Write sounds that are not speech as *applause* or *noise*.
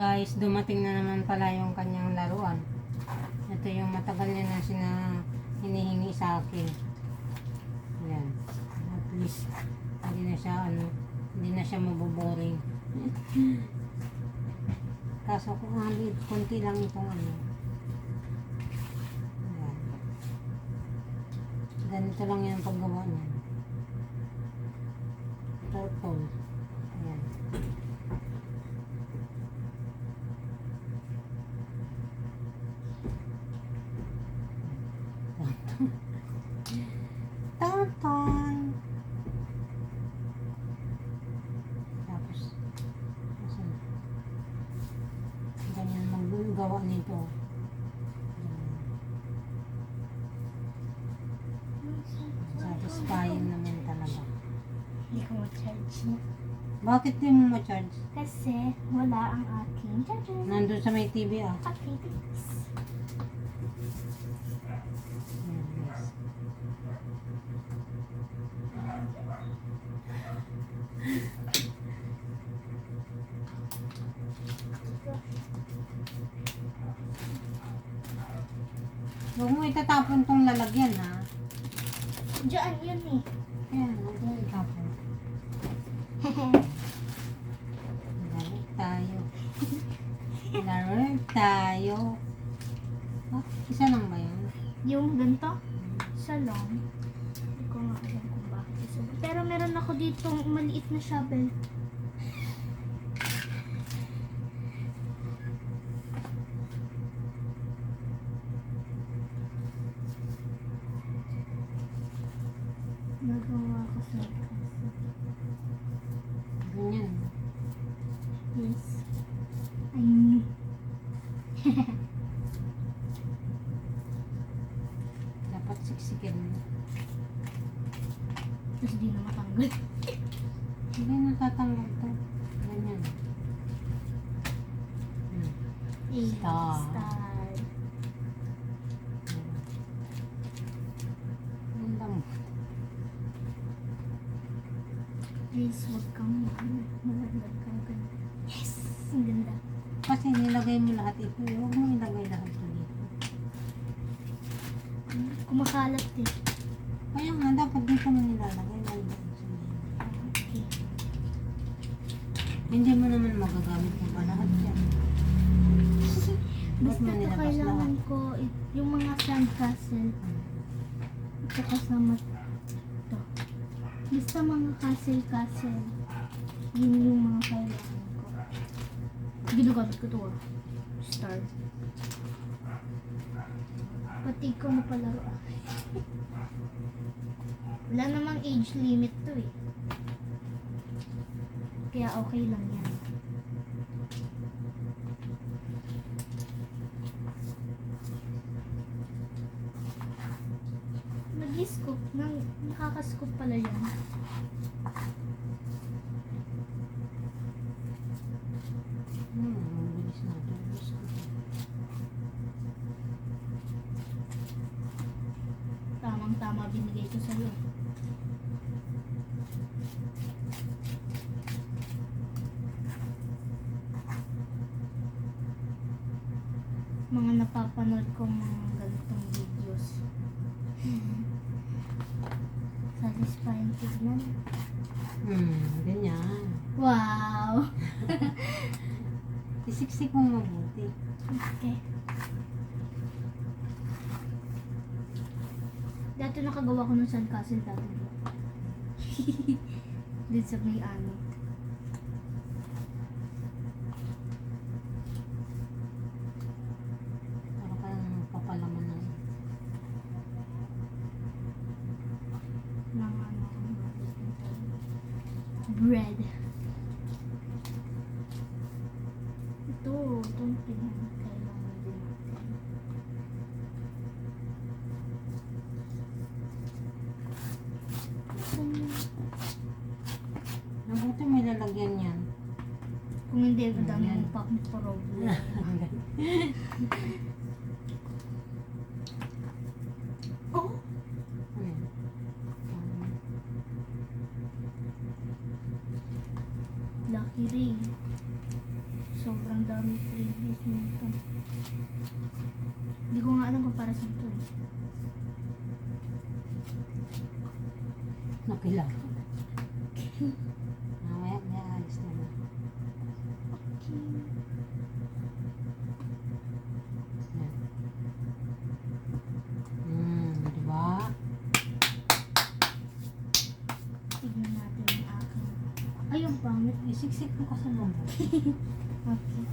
Guys, dumating na naman pala yung kanyang laruan. Ito yung matagal niya na sina hinihingi sa akin. Yan. At least, hindi na siya, ano, hindi na siya maboboring. *laughs* Kaso kung halit, konti lang itong ano. Yan. Ganito lang yung paggawa niya. Turtle. Ayan. Tonton. Tapos, asan? Ganyan maggawa nito. Satisfying naman talaga. Hindi ko ma-charge. Bakit di mo ma-charge? Kasi wala ang aking charger. Nandun sa may TV ah. Okay, thanks. Ayan, guys. Huwag mo itatapon tong lalagyan ha. Diyan yun eh. Ayan, huwag mo itapon. Laro tayo. Laro tayo. Ah, isa lang ba yun? Yung ganito, isa lang. Hindi ko nga alam kung bakit. Pero meron ako dito maliit na shovel. Nagawa ko sa Ganyan. I knew. *laughs* Dapat siksikin mo. Tapos di na matanggal. Hindi natatanggal to. Ganyan. Hmm. Star. Star. Kasi nilagay mo lahat ito. Huwag mo ilagay lahat ito dito. Kumakalat eh. Kaya nga, dapat dito mo nilalagay. Okay. Hindi mo naman magagamit mo pa lahat yan. *laughs* Basta ito kailangan lahat? ko, yung mga sandcastle, ito kasama ito. Basta mga castle-castle, yun yung mga kailangan ko. Ginagamit ko ito ah. Star. Pati ko na palaro ah. *laughs* Wala namang age limit to eh. Kaya okay lang yan. Nag-scoop. Nang, nakaka-scoop pala yan. Hmm, mabilis na ito. Gusto ko. Tamang-tama binigay ko sa'yo. Mga napapanood kong mga ganitong videos. Satisfying tignan. Hmm, ganyan. Wow! *laughs* Isiksik mo mabuti. Okay. Dati nakagawa ko ng sandcastle dati. *laughs* Dito sa may ano. Para ka lang papalaman ng ng ano. Bread. Ito, itong pinakailangan din natin. Saan yun? Mabuti may lalagyan yan. Kung hindi, ang dami mong pang problem. oh, lucky ring. Sobrang dami previous nito. Hindi ko nga alam kung para saan to. eh. Nakilala. Mamaya may alis na na. Yan. Hmm, di ba? Tignan natin yung akin. Ay, yung pangit. Isiksik mo kasi mo. *laughs* Okay.